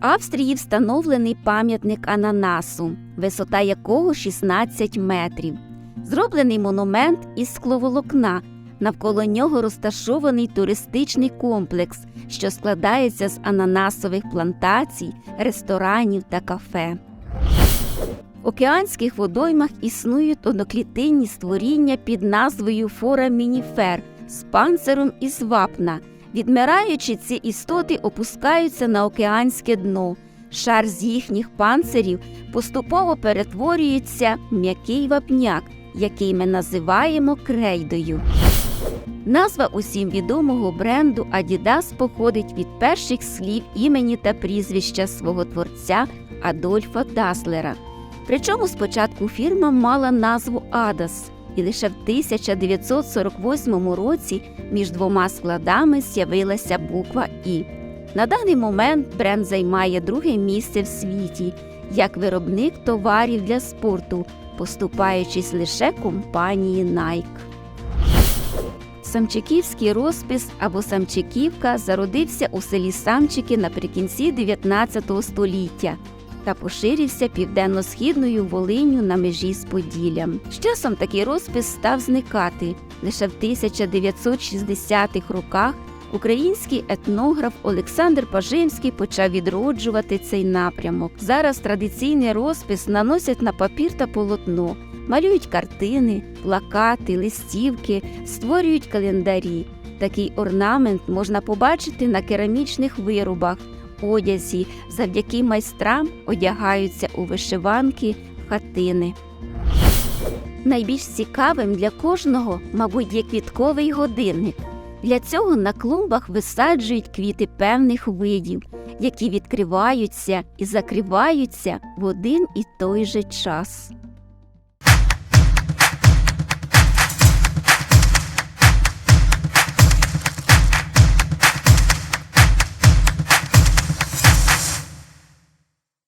Австрії встановлений пам'ятник ананасу, висота якого 16 метрів. Зроблений монумент із скловолокна. Навколо нього розташований туристичний комплекс, що складається з ананасових плантацій, ресторанів та кафе. В океанських водоймах існують одноклітинні створіння під назвою форамініфер з панциром із вапна. Відмираючи, ці істоти опускаються на океанське дно. Шар з їхніх панцирів поступово перетворюється в м'який вапняк, який ми називаємо крейдою. Назва усім відомого бренду Adidas походить від перших слів імені та прізвища свого творця Адольфа Даслера. Причому спочатку фірма мала назву Адас, і лише в 1948 році між двома складами з'явилася буква І. На даний момент бренд займає друге місце в світі як виробник товарів для спорту, поступаючись лише компанії Nike. Самчиківський розпис або Самчиківка зародився у селі Самчики наприкінці 19 століття та поширився південно-східною Волинню на межі з Поділлям. З часом такий розпис став зникати. Лише в 1960-х роках український етнограф Олександр Пажимський почав відроджувати цей напрямок. Зараз традиційний розпис наносять на папір та полотно, малюють картини, плакати, листівки, створюють календарі. Такий орнамент можна побачити на керамічних виробах, одязі, завдяки майстрам одягаються у вишиванки, хатини. Найбільш цікавим для кожного, мабуть, є квітковий годинник. Для цього на клумбах висаджують квіти певних видів, які відкриваються і закриваються в один і той же час.